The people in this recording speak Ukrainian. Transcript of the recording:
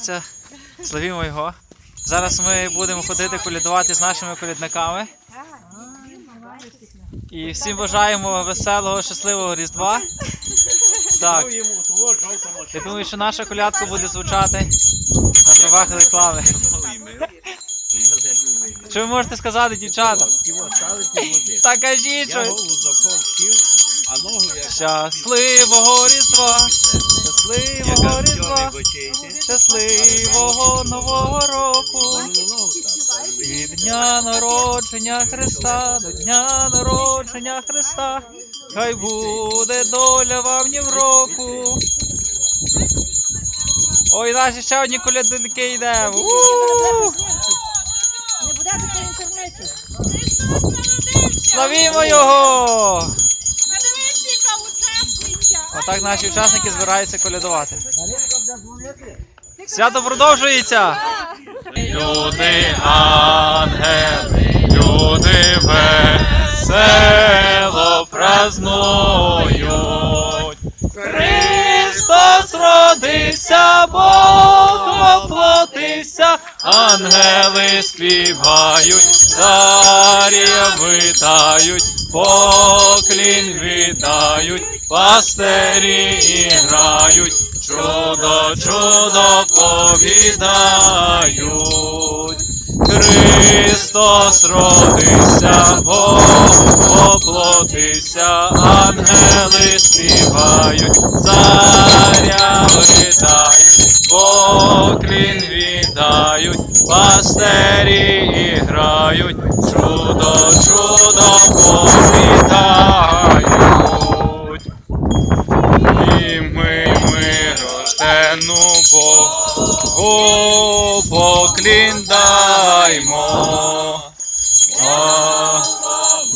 Це Славімо його. Зараз ми будемо ходити колядувати з нашими колядниками. І всім бажаємо веселого, щасливого Різдва. Так, я думаю, що наша колядка буде звучати на правах реклами. Що ви можете сказати, дівчата? Та кажіть я Щасливого Різдва! Щасливого Різдва! Щасливого Нового року! Від дня народження Христа до дня народження Христа. Хай буде доля вам ні в року. Ой, наші ще одні колядники йде. Не буде по інтернеті. Славімо його! Отак наші учасники збираються колядувати. Свято продовжується! Люди, ангели, люди весело празнують. Христос родився, Бог воплотився, ангели співають, царя витають, поклін віддають, пастирі грають, чудо, чудо повідають. Христос родився, Бог воплотився, ангели співають, царя витають, поклін віддають, пастирі грають, чудо, чудо повідають. І ми, ми рождену Богу поклін.